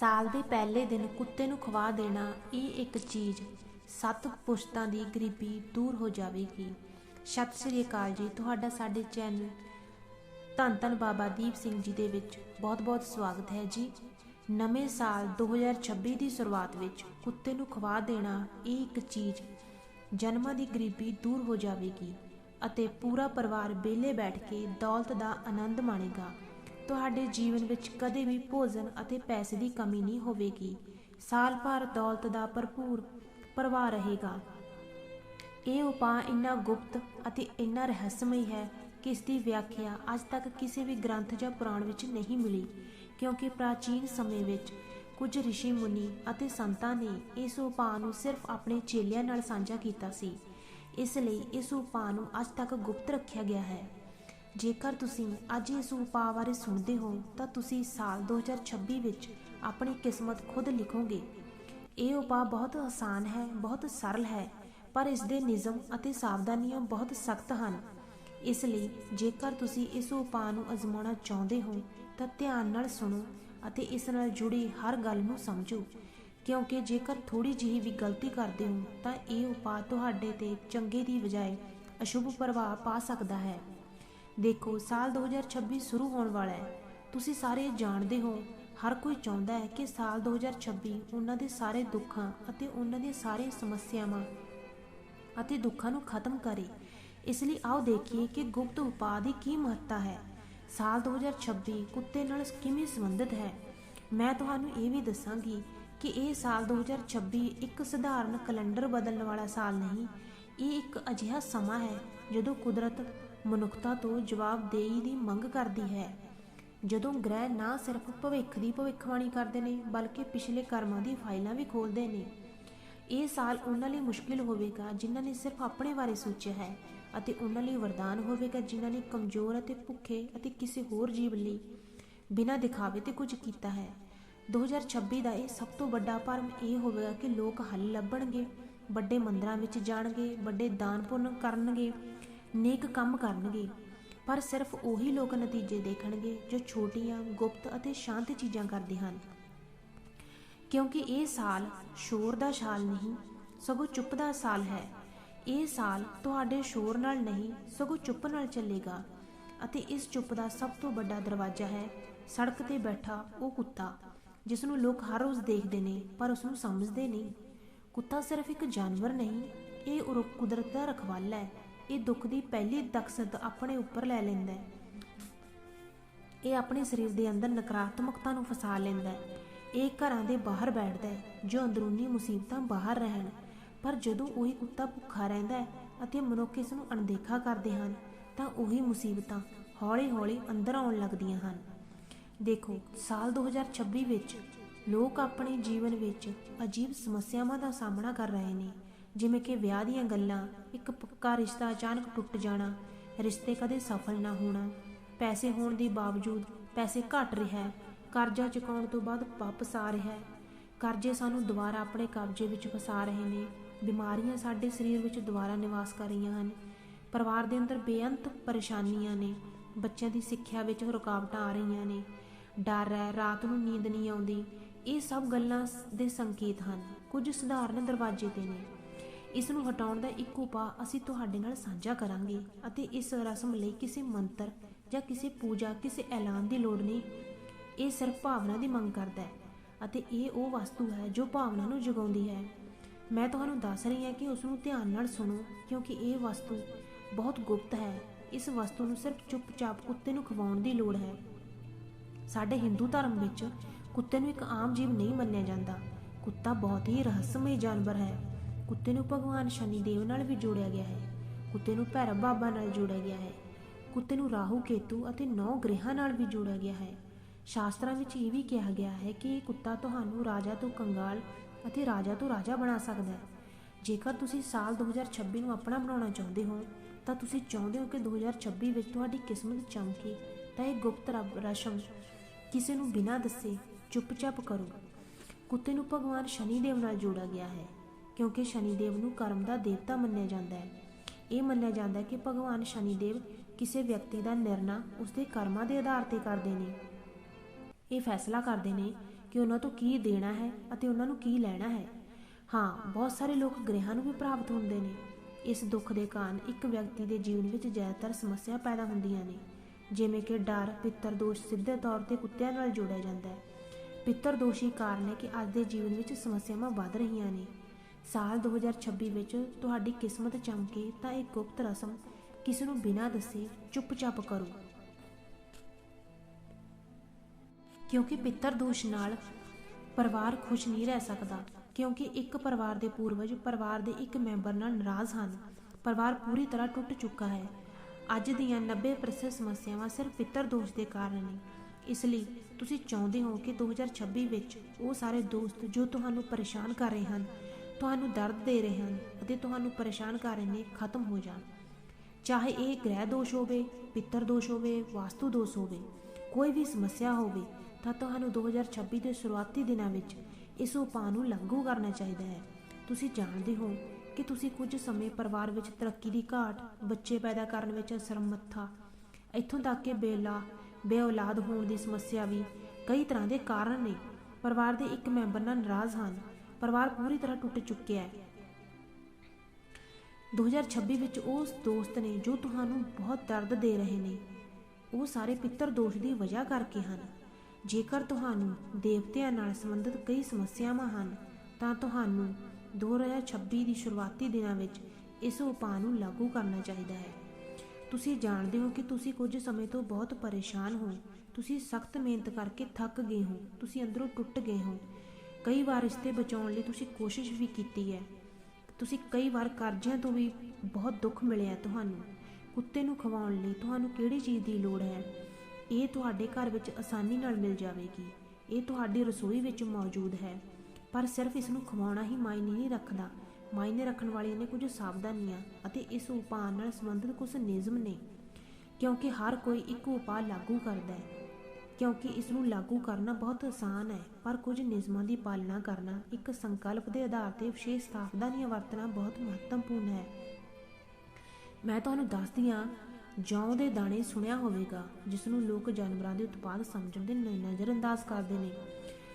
ਸਾਲ ਦੇ ਪਹਿਲੇ ਦਿਨ ਕੁੱਤੇ ਨੂੰ ਖਵਾ ਦੇਣਾ ਇਹ ਇੱਕ ਚੀਜ਼। ਸੱਤ ਪੁਸ਼ਤਾਂ ਦੀ ਗਰੀਬੀ ਦੂਰ ਹੋ ਜਾਵੇਗੀ। ਸਤਿ ਸ੍ਰੀ ਅਕਾਲ ਜੀ, ਤੁਹਾਡਾ ਸਾਡੇ ਚੈਨਲ ਧੰਨ ਧੰਨ ਬਾਬਾ ਦੀਪ ਸਿੰਘ ਜੀ ਦੇ ਵਿੱਚ ਬਹੁਤ-ਬਹੁਤ ਸਵਾਗਤ ਹੈ ਜੀ। ਨਵੇਂ ਸਾਲ 2026 ਦੀ ਸ਼ੁਰੂਆਤ ਵਿੱਚ ਕੁੱਤੇ ਨੂੰ ਖਵਾ ਦੇਣਾ ਇਹ ਇੱਕ ਚੀਜ਼। ਜਨਮਾਂ ਦੀ ਗਰੀਬੀ ਦੂਰ ਹੋ ਜਾਵੇਗੀ ਅਤੇ ਪੂਰਾ ਪਰਿਵਾਰ ਵਿਹਲੇ ਬੈਠ ਕੇ ਦੌਲਤ ਦਾ ਆਨੰਦ ਮਾਣੇਗਾ। ਤੁਹਾਡੇ ਜੀਵਨ ਵਿੱਚ ਕਦੇ ਵੀ ਭੋਜਨ ਅਤੇ ਪੈਸੇ ਦੀ ਕਮੀ ਨਹੀਂ ਹੋਵੇਗੀ। ਸਾਲ ਭਰ ਦੌਲਤ ਦਾ ਭਰਪੂਰ ਪਰਿਵਾਰ ਰਹੇਗਾ। ਇਹ ਉਪਾਅ ਇੰਨਾ ਗੁਪਤ ਅਤੇ ਇੰਨਾ ਰਹੱਸਮਈ ਹੈ ਕਿ ਇਸ ਦੀ ਵਿਆਖਿਆ ਅੱਜ ਤੱਕ ਕਿਸੇ ਵੀ ਗ੍ਰੰਥ ਜਾਂ ਪੁਰਾਣ ਵਿੱਚ ਨਹੀਂ ਮਿਲੀ, ਕਿਉਂਕਿ ਪ੍ਰਾਚੀਨ ਸਮੇਂ ਵਿੱਚ ਕੁਝ ઋષਿ ਮੁਨੀ ਅਤੇ ਸੰਤਾਂ ਨੇ ਇਸ ਉਪਾਅ ਨੂੰ ਸਿਰਫ ਆਪਣੇ ਚੇਲਿਆਂ ਨਾਲ ਸਾਂਝਾ ਕੀਤਾ ਸੀ। ਇਸ ਲਈ ਇਸ ਉਪਾਅ ਨੂੰ ਅੱਜ ਤੱਕ ਗੁਪਤ ਰੱਖਿਆ ਗਿਆ ਹੈ। ਜੇਕਰ ਤੁਸੀਂ ਅੱਜ ਇਸ ਉਪਾਅ ਬਾਰੇ ਸੁਣਦੇ ਹੋ, ਤਾਂ ਤੁਸੀਂ ਸਾਲ 2026 ਵਿੱਚ ਆਪਣੀ ਕਿਸਮਤ ਖੁਦ ਲਿਖੋਗੇ। ਇਹ ਉਪਾਅ ਬਹੁਤ ਆਸਾਨ ਹੈ, ਬਹੁਤ ਸਰਲ ਹੈ, ਪਰ ਇਸ ਦੇ ਨਿਯਮ ਅਤੇ ਸਾਵਧਾਨੀਆਂ ਬਹੁਤ ਸਖਤ ਹਨ। ਇਸ ਲਈ, ਜੇਕਰ ਤੁਸੀਂ ਇਸ ਉਪਾਅ ਨੂੰ ਅਜ਼ਮਾਉਣਾ ਚਾਹੁੰਦੇ ਹੋ, ਤਾਂ ਧਿਆਨ ਨਾਲ ਸੁਣੋ ਅਤੇ ਇਸ ਨਾਲ ਜੁੜੀ ਹਰ ਗੱਲ ਨੂੰ ਸਮਝੋ। ਕਿਉਂਕਿ ਜੇਕਰ ਥੋੜੀ ਜਿਹੀ ਵੀ ਗਲਤੀ ਕਰਦੇ ਹੋ, ਤਾਂ ਇਹ ਉਪਾਅ ਤੁਹਾਡੇ ਤੇ ਚੰਗੇ ਦੀ ਬਜਾਏ ਅਸ਼ੁਭ ਪ੍ਰਭਾਵ ਪਾ ਸਕਦਾ ਹੈ। ਦੇਖੋ, ਸਾਲ 2026 ਸ਼ੁਰੂ ਹੋਣ ਵਾਲਾ ਹੈ। ਤੁਸੀਂ ਸਾਰੇ ਜਾਣਦੇ ਹੋ, ਹਰ ਕੋਈ ਚਾਹੁੰਦਾ ਹੈ ਕਿ ਸਾਲ 2026 ਉਹਨਾਂ ਦੇ ਸਾਰੇ ਦੁੱਖਾਂ ਅਤੇ ਉਹਨਾਂ ਦੀਆਂ ਸਾਰੀਆਂ ਸਮੱਸਿਆਵਾਂ ਅਤੇ ਦੁੱਖਾਂ ਨੂੰ ਖਤਮ ਕਰੇ। ਇਸ ਲਈ ਆਓ ਦੇਖੀਏ ਕਿ ਗੁਪਤ ਉਪਾਅ ਦੀ ਕੀ ਮਹੱਤਤਾ ਹੈ। ਸਾਲ 2026 ਕੁੱਤੇ ਨਾਲ ਕਿਵੇਂ ਸੰਬੰਧਿਤ ਹੈ? ਮੈਂ ਤੁਹਾਨੂੰ ਇਹ ਵੀ ਦੱਸਾਂਗੀ ਕਿ ਇਹ ਸਾਲ 2026 ਇੱਕ ਸਧਾਰਨ ਕੈਲੰਡਰ ਬਦਲਣ ਵਾਲਾ ਸਾਲ ਨਹੀਂ, ਇਹ ਇੱਕ ਅਜਿਹਾ ਸਮਾਂ ਹੈ ਜਦੋਂ ਕੁਦਰਤ ਮਨੁੱਖਤਾ ਤੋਂ ਜਵਾਬਦੇਹੀ ਦੀ ਮੰਗ ਕਰਦੀ ਹੈ। ਜਦੋਂ ਗ੍ਰਹਿ ਨਾ ਸਿਰਫ ਭਵਿੱਖ ਦੀ ਭਵਿੱਖਬਾਣੀ ਕਰਦੇ ਨੇ, ਬਲਕਿ ਪਿਛਲੇ ਕਰਮਾਂ ਦੀ ਫਾਈਲਾਂ ਵੀ ਖੋਲਦੇ ਨੇ। ਇਹ ਸਾਲ ਉਹਨਾਂ ਲਈ ਮੁਸ਼ਕਿਲ ਹੋਵੇਗਾ, ਜਿਨ੍ਹਾਂ ਨੇ ਸਿਰਫ ਆਪਣੇ ਬਾਰੇ ਸੋਚਿਆ ਹੈ ਅਤੇ ਉਹਨਾਂ ਲਈ ਵਰਦਾਨ ਹੋਵੇਗਾ, ਜਿਨ੍ਹਾਂ ਨੇ ਕਮਜ਼ੋਰ ਅਤੇ ਭੁੱਖੇ ਅਤੇ ਕਿਸੇ ਹੋਰ ਜੀਵ ਲਈ ਬਿਨਾਂ ਦਿਖਾਵੇ ਤੇ ਕੁਝ ਕੀਤਾ ਹੈ। 2026 ਦਾ ਇਹ ਸਭ ਤੋਂ ਵੱਡਾ ਭਰਮ ਇਹ ਹੋਵੇਗਾ ਕਿ ਲੋਕ ਹੱਲ ਲੱਭਣਗੇ, ਵੱਡੇ ਮੰਦਰਾਂ ਵਿੱਚ ਜਾਣਗੇ, ਵੱਡੇ ਦਾਨ ਪੁੰਨ ਕਰਨਗੇ ਨੇਕ ਕੰਮ ਕਰਨਗੇ, ਪਰ ਸਿਰਫ ਉਹੀ ਲੋਕ ਨਤੀਜੇ ਦੇਖਣਗੇ ਜੋ ਛੋਟੀਆਂ, ਗੁਪਤ ਅਤੇ ਸ਼ਾਂਤ ਚੀਜ਼ਾਂ ਕਰਦੇ ਹਨ। ਕਿਉਂਕਿ ਇਹ ਸਾਲ ਸ਼ੋਰ ਦਾ ਸਾਲ ਨਹੀਂ, ਸਗੋਂ ਚੁੱਪ ਦਾ ਸਾਲ ਹੈ। ਇਹ ਸਾਲ ਤੁਹਾਡੇ ਸ਼ੋਰ ਨਾਲ ਨਹੀਂ, ਸਗੋਂ ਚੁੱਪ ਨਾਲ ਚੱਲੇਗਾ ਅਤੇ ਇਸ ਚੁੱਪ ਦਾ ਸਭ ਤੋਂ ਵੱਡਾ ਦਰਵਾਜ਼ਾ ਹੈ, ਸੜਕ ਤੇ ਬੈਠਾ ਉਹ ਕੁੱਤਾ ਜਿਸ ਨੂੰ ਲੋਕ ਹਰ ਰੋਜ਼ ਦੇਖਦੇ ਨੇ, ਪਰ ਉਸ ਨੂੰ ਸਮਝਦੇ ਨਹੀਂ। ਕੁੱਤਾ ਸਿਰਫ ਇੱਕ ਜਾਨਵਰ ਨਹੀਂ, ਇਹ ਕੁਦਰਤ ਦਾ ਰਖਵਾਲਾ ਹੈ। ਇਹ ਦੁੱਖ ਦੀ ਪਹਿਲੀ ਦਕਸਤ ਆਪਣੇ ਉੱਪਰ ਲੈ ਲੈਂਦਾ ਹੈ। ਇਹ ਆਪਣੇ ਸਰੀਰ ਦੇ ਅੰਦਰ ਨਕਾਰਾਤਮਕਤਾ ਨੂੰ ਫਸਾ ਲੈਂਦਾ ਹੈ। ਇਹ ਘਰਾਂ ਦੇ ਬਾਹਰ ਬੈਠਦਾ ਹੈ, ਜੋ ਅੰਦਰੂਨੀ ਮੁਸੀਬਤਾਂ ਬਾਹਰ ਰਹਿਣ। ਪਰ ਜਦੋਂ ਉਹੀ ਕੁੱਤਾ ਭੁੱਖਾ ਰਹਿੰਦਾ ਹੈ ਅਤੇ ਮਨੁੱਖ ਇਸ ਨੂੰ ਅਣਦੇਖਾ ਕਰਦੇ ਹਨ, ਤਾਂ ਉਹੀ ਮੁਸੀਬਤਾਂ ਹੌਲੀ-ਹੌਲੀ ਅੰਦਰ ਆਉਣ ਲੱਗਦੀਆਂ ਹਨ। ਦੇਖੋ, ਸਾਲ 2026 ਵਿੱਚ ਲੋਕ ਆਪਣੇ ਜੀਵਨ ਵਿੱਚ ਅਜੀਬ ਸਮੱਸਿਆਵਾਂ ਦਾ ਸਾਹਮਣਾ ਕਰ ਰਹੇ ਨੇ। ਜਿਵੇਂ ਕਿ ਵਿਆਹ ਦੀਆਂ ਗੱਲਾਂ, ਇੱਕ ਪੱਕਾ ਰਿਸ਼ਤਾ ਅਚਾਨਕ ਟੁੱਟ ਜਾਣਾ, ਰਿਸ਼ਤੇ ਕਦੇ ਸਫਲ ਨਾ ਹੋਣਾ। ਪੈਸੇ ਹੋਣ ਦੇ ਬਾਵਜੂਦ ਪੈਸੇ ਘਟ ਰਿਹਾ ਹੈ ਕਰਜ਼ਾ ਚੁਕਾਉਣ ਤੋਂ ਬਾਅਦ ਵਾਪਸ ਆ ਰਿਹਾ। ਹੈ ਕਰਜ਼ੇ ਸਾਨੂੰ ਦੁਬਾਰਾ ਆਪਣੇ ਕਬਜ਼ੇ ਵਿੱਚ ਫਸਾ ਰਹੇ ਨੇ। ਬਿਮਾਰੀਆਂ ਸਾਡੇ ਸਰੀਰ ਵਿੱਚ ਦੁਬਾਰਾ ਨਿਵਾਸ ਕਰ ਰਹੀਆਂ ਹਨ। ਪਰਿਵਾਰ ਦੇ ਅੰਦਰ ਬੇਅੰਤ ਪਰੇਸ਼ਾਨੀਆਂ ਨੇ। ਬੱਚਿਆਂ ਦੀ ਸਿੱਖਿਆ ਵਿੱਚ ਰੁਕਾਵਟਾਂ ਆ ਰਹੀਆਂ ਨੇ। ਡਰ ਹੈ, ਰਾਤ ਨੂੰ ਨੀਂਦ ਨਹੀਂ ਆਉਂਦੀ। ਇਹ ਸਭ ਗੱਲਾਂ ਦੇ ਸੰਕੇਤ ਹਨ। ਕੁਝ ਸਧਾਰਨ ਦਰਵਾਜ਼ੇ ਤੇ ਨੇ। ਇਸ ਨੂੰ ਹਟਾਉਣ ਦਾ ਇੱਕ ਉਪਾਅ ਅਸੀਂ ਤੁਹਾਡੇ ਨਾਲ ਸਾਂਝਾ ਕਰਾਂਗੇ ਅਤੇ ਇਸ ਰਸਮ ਲਈ ਕਿਸੇ ਮੰਤਰ ਜਾਂ ਕਿਸੇ ਪੂਜਾ, ਕਿਸੇ ਐਲਾਨ ਦੀ ਲੋੜ ਨਹੀਂ। ਇਹ ਸਿਰਫ ਭਾਵਨਾ ਦੀ ਮੰਗ ਕਰਦਾ ਹੈ ਅਤੇ ਇਹ ਉਹ ਵਸਤੂ ਹੈ ਜੋ ਭਾਵਨਾ ਨੂੰ ਜਗਾਉਂਦੀ ਹੈ। ਮੈਂ ਤੁਹਾਨੂੰ ਦੱਸ ਰਹੀ ਹਾਂ ਕਿ ਉਸ ਨੂੰ ਧਿਆਨ ਨਾਲ ਸੁਣੋ, ਕਿਉਂਕਿ ਇਹ ਵਸਤੂ ਬਹੁਤ ਗੁਪਤ ਹੈ। ਇਸ ਵਸਤੂ ਨੂੰ ਸਿਰਫ ਚੁੱਪਚਾਪ ਕੁੱਤੇ ਨੂੰ ਖਵਾਉਣ ਦੀ ਲੋੜ ਹੈ। ਸਾਡੇ ਹਿੰਦੂ ਧਰਮ ਵਿੱਚ ਕੁੱਤੇ ਨੂੰ ਇੱਕ ਆਮ ਜੀਵ ਨਹੀਂ ਮੰਨਿਆ ਜਾਂਦਾ। ਕੁੱਤਾ ਬਹੁਤ ਹੀ ਰਹੱਸਮਈ ਜਾਨਵਰ ਹੈ। ਕੁੱਤੇ ਨੂੰ ਭਗਵਾਨ ਸ਼ਨੀ ਦੇਵ ਨਾਲ ਵੀ ਜੋੜਿਆ ਗਿਆ ਹੈ। ਕੁੱਤੇ ਨੂੰ ਭੈਰਵ ਬਾਬਾ ਨਾਲ ਜੋੜਿਆ ਗਿਆ ਹੈ। ਕੁੱਤੇ ਨੂੰ ਰਾਹੂ, ਕੇਤੂ ਅਤੇ ਨੌ ਗ੍ਰਹਿਾਂ ਨਾਲ ਵੀ ਜੋੜਿਆ ਗਿਆ ਹੈ। ਸ਼ਾਸਤਰਾਂ ਵਿੱਚ ਇਹ ਵੀ ਕਿਹਾ ਗਿਆ ਹੈ ਕਿ ਇਹ ਕੁੱਤਾ ਤੁਹਾਨੂੰ ਰਾਜਾ ਤੋਂ ਕੰਗਾਲ ਅਤੇ ਰਾਜਾ ਤੋਂ ਰਾਜਾ ਬਣਾ ਸਕਦਾ ਹੈ। ਜੇਕਰ ਤੁਸੀਂ ਸਾਲ 2026 ਨੂੰ ਆਪਣਾ ਬਣਾਉਣਾ ਚਾਹੁੰਦੇ ਹੋ, ਤਾਂ ਤੁਸੀਂ ਚਾਹੁੰਦੇ ਹੋ ਕਿ 2026 ਵਿੱਚ ਤੁਹਾਡੀ ਕਿਸਮਤ ਚਮਕੇ, ਤਾਂ ਇਹ ਗੁਪਤ ਰੱਬ ਰਸਮ ਕਿਸੇ ਨੂੰ ਬਿਨਾਂ ਦੱਸੇ ਚੁੱਪਚਾਪ ਕਰੋ। ਕੁੱਤੇ ਨੂੰ ਭਗਵਾਨ ਸ਼ਨੀ ਦੇਵ ਨਾਲ ਜੋੜਿਆ ਗਿਆ ਹੈ। ਕਿਉਂਕਿ ਸ਼ਨੀਦੇਵ ਨੂੰ ਕਰਮ ਦਾ ਦੇਵਤਾ ਮੰਨਿਆ ਜਾਂਦਾ ਹੈ। ਇਹ ਮੰਨਿਆ ਜਾਂਦਾ ਹੈ ਕਿ ਭਗਵਾਨ ਸ਼ਨੀਦੇਵ ਕਿਸੇ ਵਿਅਕਤੀ ਦਾ ਨਿਰਣਾ ਉਸਦੇ ਕਰਮਾਂ ਦੇ ਆਧਾਰ ਤੇ ਕਰਦੇ ਨੇ। ਇਹ ਫੈਸਲਾ ਕਰਦੇ ਨੇ ਕਿ ਉਹਨਾਂ ਤੋਂ ਕੀ ਦੇਣਾ ਹੈ ਅਤੇ ਉਹਨਾਂ ਨੂੰ ਕੀ ਲੈਣਾ ਹੈ। ਹਾਂ, ਬਹੁਤ ਸਾਰੇ ਲੋਕ ਗ੍ਰਹਿਾਂ ਨੂੰ ਵੀ ਪ੍ਰਾਪਤ ਹੁੰਦੇ ਨੇ। ਇਸ ਦੁੱਖ ਦੇ ਕਾਰਨ ਇੱਕ ਵਿਅਕਤੀ ਦੇ ਜੀਵਨ ਵਿੱਚ ਜ਼ਿਆਦਾਤਰ ਸਮੱਸਿਆ ਪੈਦਾ ਹੁੰਦੀਆਂ ਨੇ। ਜਿਵੇਂ ਕਿ ਡਰ, ਪਿੱਤਰ ਦੋਸ਼ ਸਿੱਧੇ ਤੌਰ ਤੇ ਕੁੱਤਿਆਂ ਨਾਲ ਜੋੜਿਆ ਜਾਂਦਾ ਹੈ। ਪਿੱਤਰ ਦੋਸ਼ੀ ਕਾਰਨ ਹੈ ਕਿ ਅੱਜ ਦੇ ਜੀਵਨ ਵਿੱਚ ਸਮੱਸਿਆਵਾਂ ਵੱਧ ਰਹੀਆਂ ਨੇ। ਸਾਲ 2026 ਵਿੱਚ ਤੁਹਾਡੀ ਕਿਸਮਤ ਚਮਕੇ ਤਾਂ ਇਹ ਗੁਪਤ ਰਸਮ ਕਿਸੇ ਨੂੰ ਬਿਨਾਂ ਦੱਸੇ ਚੁੱਪਚਾਪ ਕਰੋ। ਕਿਉਂਕਿ ਪਿੱਤਰ ਦੋਸ਼ ਨਾਲ ਪਰਿਵਾਰ ਖੁਸ਼ ਨਹੀਂ ਰਹਿ ਸਕਦਾ, ਕਿਉਂਕਿ ਇੱਕ ਪਰਿਵਾਰ ਦੇ ਪੂਰਵਜ ਪਰਿਵਾਰ ਦੇ ਇੱਕ ਮੈਂਬਰ ਨਾਲ ਨਾਰਾਜ਼ ਹਨ। ਪਰਿਵਾਰ ਪੂਰੀ ਤਰ੍ਹਾਂ ਟੁੱਟ ਚੁੱਕਾ ਹੈ। ਅੱਜ ਦੀਆਂ 90% ਸਮੱਸਿਆਵਾਂ ਸਿਰਫ ਪਿੱਤਰ ਦੋਸ਼ ਦੇ ਕਾਰਨ ਨੇ। ਇਸ ਲਈ ਤੁਸੀਂ ਚਾਹੁੰਦੇ ਹੋ ਕਿ 2026 ਵਿੱਚ ਉਹ ਸਾਰੇ ਦੋਸਤ ਜੋ ਤੁਹਾਨੂੰ ਪਰੇਸ਼ਾਨ ਕਰ ਰਹੇ ਹਨ ਤੁਹਾਨੂੰ ਦਰਦ ਦੇ ਰਹੇ ਹਨ ਅਤੇ ਤੁਹਾਨੂੰ ਪਰੇਸ਼ਾਨ ਕਰ ਰਹੇ ਨੇ, ਖਤਮ ਹੋ ਜਾਣ। ਚਾਹੇ ਇਹ ਗ੍ਰਹਿ ਦੋਸ਼ ਹੋਵੇ, ਪਿੱਤਰ ਦੋਸ਼ ਹੋਵੇ, ਵਾਸਤੂ ਦੋਸ਼ ਹੋਵੇ, ਕੋਈ ਵੀ ਸਮੱਸਿਆ ਹੋਵੇ, ਤਾਂ ਤੁਹਾਨੂੰ 2026 ਦੇ ਸ਼ੁਰੂਆਤੀ ਦਿਨਾਂ ਵਿੱਚ ਇਸ ਉਪਾਅ ਨੂੰ ਲਾਗੂ ਕਰਨਾ ਚਾਹੀਦਾ ਹੈ। ਤੁਸੀਂ ਜਾਣਦੇ ਹੋ ਕਿ ਤੁਸੀਂ ਕੁਝ ਸਮੇਂ ਪਰਿਵਾਰ ਵਿੱਚ ਤਰੱਕੀ ਦੀ ਘਾਟ, ਬੱਚੇ ਪੈਦਾ ਕਰਨ ਵਿੱਚ ਅਸਰਮੱਥਾ ਇੱਥੋਂ ਤੱਕ ਕਿ ਬੇਲਾ, ਬੇਔਲਾਦ ਹੋਣ ਦੀ ਸਮੱਸਿਆ ਵੀ ਕਈ ਤਰ੍ਹਾਂ ਦੇ ਕਾਰਨ ਨੇ। ਪਰਿਵਾਰ ਦੇ ਇੱਕ ਮੈਂਬਰ ਨਾਲ ਨਾਰਾਜ਼ ਹਨ। ਪਰਿਵਾਰ ਪੂਰੀ ਤਰ੍ਹਾਂ ਟੁੱਟ ਚੁੱਕਿਆ ਹੈ। 2026 ਵਿੱਚ ਉਸ ਦੋਸਤ ਨੇ ਜੋ ਤੁਹਾਨੂੰ ਬਹੁਤ ਦਰਦ ਦੇ ਰਹੇ ਨੇ, ਉਹ ਸਾਰੇ ਪਿੱਤਰ ਦੋਸ਼ ਦੀ ਵਜ੍ਹਾ ਕਰਕੇ ਹਨ। ਜੇਕਰ ਤੁਹਾਨੂੰ ਦੇਵਤਿਆਂ ਨਾਲ ਸੰਬੰਧਿਤ ਕਈ ਸਮੱਸਿਆਵਾਂ ਹਨ, ਤਾਂ ਤੁਹਾਨੂੰ 2026 ਦੀ ਸ਼ੁਰੂਆਤੀ ਦਿਨਾਂ ਵਿੱਚ ਇਸ ਉਪਾਅ ਨੂੰ ਲਾਗੂ ਕਰਨਾ ਚਾਹੀਦਾ ਹੈ। ਤੁਸੀਂ ਜਾਣਦੇ ਹੋ ਕਿ ਤੁਸੀਂ ਕੁਝ ਸਮੇਂ ਤੋਂ ਬਹੁਤ ਪਰੇਸ਼ਾਨ ਹੋ। ਤੁਸੀਂ ਸਖਤ ਮਿਹਨਤ ਕਰਕੇ ਥੱਕ ਗਏ ਹੋ। ਤੁਸੀਂ ਅੰਦਰੋਂ ਟੁੱਟ ਗਏ ਹੋ। ਕਈ ਵਾਰ ਰਿਸ਼ਤੇ ਬਚਾਉਣ ਲਈ ਤੁਸੀਂ ਕੋਸ਼ਿਸ਼ ਵੀ ਕੀਤੀ ਹੈ। ਤੁਸੀਂ ਕਈ ਵਾਰ ਕਰਜ਼ਿਆਂ ਤੋਂ ਵੀ ਬਹੁਤ ਦੁੱਖ ਮਿਲਿਆ ਤੁਹਾਨੂੰ। ਕੁੱਤੇ ਨੂੰ ਖਵਾਉਣ ਲਈ ਤੁਹਾਨੂੰ ਕਿਹੜੀ ਚੀਜ਼ ਦੀ ਲੋੜ ਹੈ? ਇਹ ਤੁਹਾਡੇ ਘਰ ਵਿੱਚ ਆਸਾਨੀ ਨਾਲ ਮਿਲ ਜਾਵੇਗੀ। ਇਹ ਤੁਹਾਡੀ ਰਸੋਈ ਵਿੱਚ ਮੌਜੂਦ ਹੈ। ਪਰ ਸਿਰਫ ਇਸ ਨੂੰ ਖਵਾਉਣਾ ਹੀ ਮਾਇਨੇ ਨਹੀਂ ਰੱਖਦਾ। ਮਾਇਨੇ ਰੱਖਣ ਵਾਲੀਆਂ ਨੇ ਕੁਝ ਸਾਵਧਾਨੀਆਂ ਅਤੇ ਇਸ ਉਪਾਅ ਨਾਲ ਸੰਬੰਧਿਤ ਕੁਝ ਨਿਯਮ ਨੇ। ਕਿਉਂਕਿ ਹਰ ਕੋਈ ਇੱਕ ਉਪਾਅ ਲਾਗੂ ਕਰਦਾ ਹੈ। ਕਿਉਂਕਿ ਇਸ ਨੂੰ ਲਾਗੂ ਕਰਨਾ ਬਹੁਤ ਆਸਾਨ ਹੈ, ਪਰ ਕੁਝ ਨਿਯਮਾਂ ਦੀ ਪਾਲਣਾ ਕਰਨਾ ਇੱਕ ਸੰਕਲਪ ਦੇ ਆਧਾਰ ਤੇ ਵਿਸ਼ੇਸ਼ ਸਾਵਧਾਨੀਆਂ ਵਰਤਣਾ ਬਹੁਤ ਮਹੱਤਵਪੂਰਨ ਹੈ। ਮੈਂ ਤੁਹਾਨੂੰ ਦੱਸਦੀ ਹਾਂ, ਜੌਂ ਦੇ ਦਾਣੇ ਸੁਣਿਆ ਹੋਵੇਗਾ, ਜਿਸ ਨੂੰ ਲੋਕ ਜਾਨਵਰਾਂ ਦੇ ਉਤਪਾਦ ਸਮਝਣ ਦੇ ਨ- ਨਜ਼ਰਅੰਦਾਜ਼ ਕਰਦੇ ਨੇ।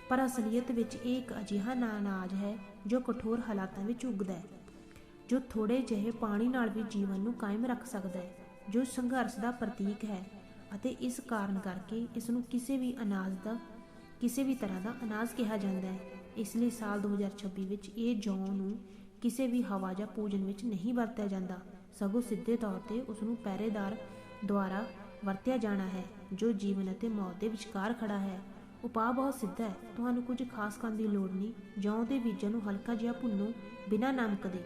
ਪਰ ਅਸਲੀਅਤ ਵਿੱਚ ਇਹ ਇੱਕ ਅਜਿਹਾ ਨਾ- ਅਨਾਜ ਹੈ, ਜੋ ਕਠੋਰ ਹਾਲਾਤਾਂ ਵਿੱਚ ਉੱਗਦਾ ਹੈ, ਜੋ ਥੋੜੇ ਜਿਹੇ ਪਾਣੀ ਨਾਲ ਵੀ ਜੀਵਨ ਨੂੰ ਕਾਇਮ ਰੱਖ ਸਕਦਾ ਹੈ, ਜੋ ਸੰਘਰਸ਼ ਦਾ ਪ੍ਰਤੀਕ ਹੈ। ਅਤੇ ਇਸ ਕਾਰਨ ਕਰਕੇ ਇਸ ਨੂੰ ਕਿਸੇ ਵੀ ਅਨਾਜ ਦਾ, ਕਿਸੇ ਵੀ ਤਰ੍ਹਾਂ ਦਾ ਅਨਾਜ ਕਿਹਾ ਜਾਂਦਾ ਹੈ। ਇਸ ਲਈ ਸਾਲ 2026 ਵਿੱਚ ਇਹ ਜੌਂ ਨੂੰ ਕਿਸੇ ਵੀ ਹਵਾ ਜਾਂ ਪੂਜਨ ਵਿੱਚ ਨਹੀਂ ਵਰਤਿਆ ਜਾਂਦਾ। ਸਗੋਂ ਸਿੱਧੇ ਤੌਰ ਤੇ ਉਸ ਨੂੰ ਪਹਿਰੇਦਾਰ ਦੁਆਰਾ ਵਰਤਿਆ ਜਾਣਾ ਹੈ, ਜੋ ਜੀਵਨ ਅਤੇ ਮੌਤ ਦੇ ਵਿਚਕਾਰ ਖੜਾ ਹੈ। ਉਪਾਅ ਬਹੁਤ ਸਿੱਧਾ ਹੈ। ਤੁਹਾਨੂੰ ਕੁਝ ਖਾਸ ਕਰਨ ਦੀ ਲੋੜ ਨਹੀਂ। ਜੌਂ ਦੇ ਬੀਜਾਂ ਨੂੰ ਹਲਕਾ ਜਿਹਾ ਭੁੰਨੋ, ਬਿਨਾਂ ਨਮਕ ਦੇ,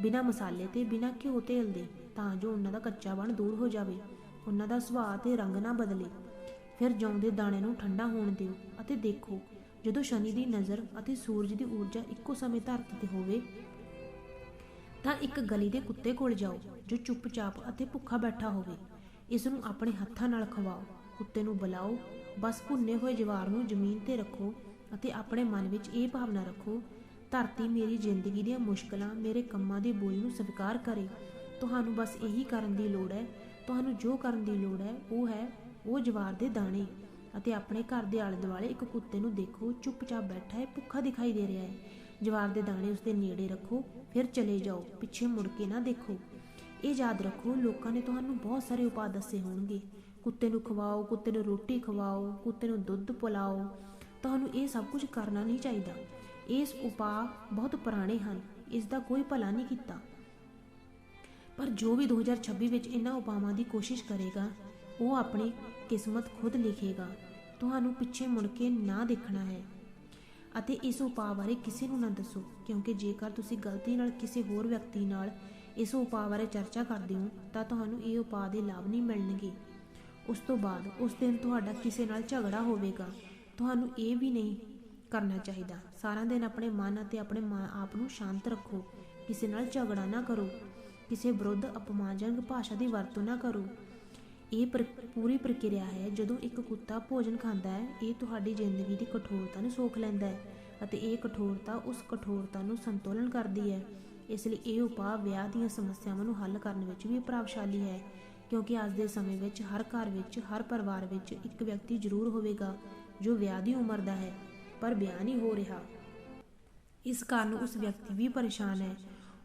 ਬਿਨਾਂ ਮਸਾਲੇ ਤੇ ਬਿਨਾਂ ਘਿਓ ਤੇਲ ਦੇ, ਤਾਂ ਜੋ ਉਹਨਾਂ ਦਾ ਕੱਚਾਪਣ ਦੂਰ ਹੋ ਜਾਵੇ। ਉਹਨਾਂ ਦਾ ਸੁਭਾਅ ਤੇ ਰੰਗ ਨਾ ਬਦਲੇ। ਫਿਰ ਜੌਂ ਦੇ ਦਾਣੇ ਨੂੰ ਠੰਡਾ ਹੋਣ ਦਿਓ ਅਤੇ ਦੇਖੋ, ਜਦੋਂ ਸ਼ਨੀ ਦੀ ਨਜ਼ਰ ਅਤੇ ਸੂਰਜ ਦੀ ਊਰਜਾ ਇੱਕੋ ਸਮੇਂ ਧਰਤੀ ਤੇ ਹੋਵੇ, ਤਾਂ ਇੱਕ ਗਲੀ ਦੇ ਕੁੱਤੇ ਕੋਲ ਜਾਓ, ਜੋ ਚੁੱਪਚਾਪ ਅਤੇ ਭੁੱਖਾ ਬੈਠਾ ਹੋਵੇ। ਇਸ ਨੂੰ ਆਪਣੇ ਹੱਥਾਂ ਨਾਲ ਖਵਾਓ, ਕੁੱਤੇ ਨੂੰ ਬੁਲਾਓ, ਬਸ ਭੁੰਨੇ ਹੋਏ ਜਵਾਰ ਨੂੰ ਜ਼ਮੀਨ ਤੇ ਰੱਖੋ ਅਤੇ ਆਪਣੇ ਮਨ ਵਿੱਚ ਇਹ ਭਾਵਨਾ ਰੱਖੋ, ਧਰਤੀ ਮੇਰੀ ਜ਼ਿੰਦਗੀ ਦੀਆਂ ਮੁਸ਼ਕਲਾਂ, ਮੇਰੇ ਕੰਮਾਂ ਦੇ ਬੋਝ ਨੂੰ ਸਵੀਕਾਰ ਕਰੇ। ਤੁਹਾਨੂੰ ਬਸ ਇਹੀ ਕਰਨ ਦੀ ਲੋੜ ਹੈ ਤੁਹਾਨੂੰ ਜੋ ਕਰਨ ਦੀ ਲੋੜ ਹੈ, ਉਹ ਹੈ, ਉਹ ਜਵਾਰ ਦੇ ਦਾਣੇ ਅਤੇ ਆਪਣੇ ਘਰ ਦੇ ਆਲੇ ਦੁਆਲੇ ਇੱਕ ਕੁੱਤੇ ਨੂੰ ਦੇਖੋ, ਚੁੱਪਚਾਪ ਬੈਠਾ ਹੈ, ਭੁੱਖਾ ਦਿਖਾਈ ਦੇ ਰਿਹਾ ਹੈ। ਜਵਾਰ ਦੇ ਦਾਣੇ ਉਸਦੇ ਨੇੜੇ ਰੱਖੋ, ਫਿਰ ਚਲੇ ਜਾਓ, ਪਿੱਛੇ ਮੁੜ ਕੇ ਨਾ ਦੇਖੋ। ਇਹ ਯਾਦ ਰੱਖੋ, ਲੋਕਾਂ ਨੇ ਤੁਹਾਨੂੰ ਬਹੁਤ ਸਾਰੇ ਉਪਾਅ ਦੱਸੇ ਹੋਣਗੇ। ਕੁੱਤੇ ਨੂੰ ਖਵਾਓ, ਕੁੱਤੇ ਨੂੰ ਰੋਟੀ ਖਵਾਓ, ਕੁੱਤੇ ਨੂੰ ਦੁੱਧ ਪਿਲਾਓ, ਤੁਹਾਨੂੰ ਇਹ ਸਭ ਕੁਝ ਕਰਨਾ ਨਹੀਂ ਚਾਹੀਦਾ। ਇਸ ਉਪਾਅ ਬਹੁਤ ਪੁਰਾਣੇ ਹਨ, ਇਸ ਦਾ ਕੋਈ ਭਲਾ ਨਹੀਂ ਕੀਤਾ। ਪਰ ਜੋ ਵੀ 2026 ਵਿੱਚ ਇਹਨਾਂ ਉਪਾਵਾਂ ਦੀ ਕੋਸ਼ਿਸ਼ ਕਰੇਗਾ, ਉਹ ਆਪਣੀ ਕਿਸਮਤ ਖੁਦ ਲਿਖੇਗਾ। ਤੁਹਾਨੂੰ ਪਿੱਛੇ ਮੁੜ ਕੇ ਨਾ ਦੇਖਣਾ ਹੈ। ਅਤੇ ਇਸ ਉਪਾਅ ਬਾਰੇ ਕਿਸੇ ਨੂੰ ਨਾ ਦੱਸੋ, ਕਿਉਂਕਿ ਜੇਕਰ ਤੁਸੀਂ ਗਲਤੀ ਨਾਲ ਕਿਸੇ ਹੋਰ ਵਿਅਕਤੀ ਨਾਲ ਇਸ ਉਪਾਅ ਬਾਰੇ ਚਰਚਾ ਕਰਦੇ ਹੋ, ਤਾਂ ਤੁਹਾਨੂੰ ਇਹ ਉਪਾਅ ਦੇ ਲਾਭ ਨਹੀਂ ਮਿਲਣਗੇ। ਉਸ ਤੋਂ ਬਾਅਦ ਉਸ ਦਿਨ ਤੁਹਾਡਾ ਕਿਸੇ ਨਾਲ ਝਗੜਾ ਹੋਵੇਗਾ। ਤੁਹਾਨੂੰ ਇਹ ਵੀ ਨਹੀਂ ਕਰਨਾ ਚਾਹੀਦਾ। ਸਾਰਾ ਦਿਨ ਆਪਣੇ ਮਨ ਅਤੇ ਆਪਣੇ ਮਾ- ਆਪ ਨੂੰ ਸ਼ਾਂਤ ਰੱਖੋ। ਕਿਸੇ ਨਾਲ ਝਗੜਾ ਨਾ ਕਰੋ। ਕਿਸੇ ਵਿਰੁੱਧ ਅਪਮਾਨਜਨਕ ਭਾਸ਼ਾ ਦੀ ਵਰਤੋਂ ਨਾ ਕਰੋ। ਇਹ ਪ੍ਰ- ਪੂਰੀ ਪ੍ਰਕਿਰਿਆ ਹੈ ਜਦੋਂ ਇੱਕ ਕੁੱਤਾ ਭੋਜਨ ਖਾਂਦਾ ਹੈ, ਇਹ ਤੁਹਾਡੀ ਜ਼ਿੰਦਗੀ ਦੀ ਕਠੋਰਤਾ ਨੂੰ ਸੋਖ ਲੈਂਦਾ ਹੈ ਅਤੇ ਇਹ ਕਠੋਰਤਾ ਉਸ ਕਠੋਰਤਾ ਨੂੰ ਸੰਤੁਲਨ ਕਰਦੀ ਹੈ। ਇਸ ਲਈ ਇਹ ਉਪਾਅ ਵਿਆਹ ਦੀਆਂ ਸਮੱਸਿਆਵਾਂ ਨੂੰ ਹੱਲ ਕਰਨ ਵਿੱਚ ਵੀ ਪ੍ਰਭਾਵਸ਼ਾਲੀ ਹੈ, ਕਿਉਂਕਿ ਅੱਜ ਦੇ ਸਮੇਂ ਵਿੱਚ ਹਰ ਘਰ ਵਿੱਚ, ਹਰ ਪਰਿਵਾਰ ਵਿੱਚ ਇੱਕ ਵਿਅਕਤੀ ਜ਼ਰੂਰ ਹੋਵੇਗਾ ਜੋ ਵਿਆਹ ਦੀ ਉਮਰ ਦਾ ਹੈ, ਪਰ ਵਿਆਹ ਨਹੀਂ ਹੋ ਰਿਹਾ। ਇਸ ਕਾਰਨ ਉਸ ਵਿਅਕਤੀ ਵੀ ਪਰੇਸ਼ਾਨ ਹੈ।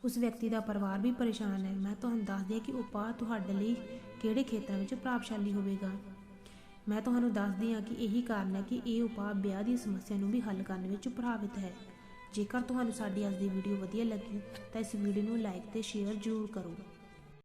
ਉਸ ਵਿਅਕਤੀ ਦਾ ਪਰਿਵਾਰ ਵੀ ਪਰੇਸ਼ਾਨ ਹੈ। ਮੈਂ ਤੁਹਾਨੂੰ ਦੱਸਦੀ ਹਾਂ ਕਿ ਉਪਾਅ ਤੁਹਾਡੇ ਲਈ ਕਿਹੜੇ ਖੇਤਰਾਂ ਵਿੱਚ ਪ੍ਰਭਾਵਸ਼ਾਲੀ ਹੋਵੇਗਾ। ਮੈਂ ਤੁਹਾਨੂੰ ਦੱਸਦੀ ਹਾਂ ਕਿ ਇਹੀ ਕਾਰਨ ਹੈ ਕਿ ਇਹ ਉਪਾਅ ਵਿਆਹ ਦੀ ਸਮੱਸਿਆ ਨੂੰ ਵੀ ਹੱਲ ਕਰਨ ਵਿੱਚ ਪ੍ਰਭਾਵਿਤ ਹੈ। ਜੇਕਰ ਤੁਹਾਨੂੰ ਸਾਡੀ ਅੱਜ ਦੀ ਵੀਡੀਓ ਵਧੀਆ ਲੱਗੀ, ਤਾਂ ਇਸ ਵੀਡੀਓ ਨੂੰ ਲਾਈਕ ਤੇ ਸ਼ੇਅਰ ਜ਼ਰੂਰ ਕਰੋ।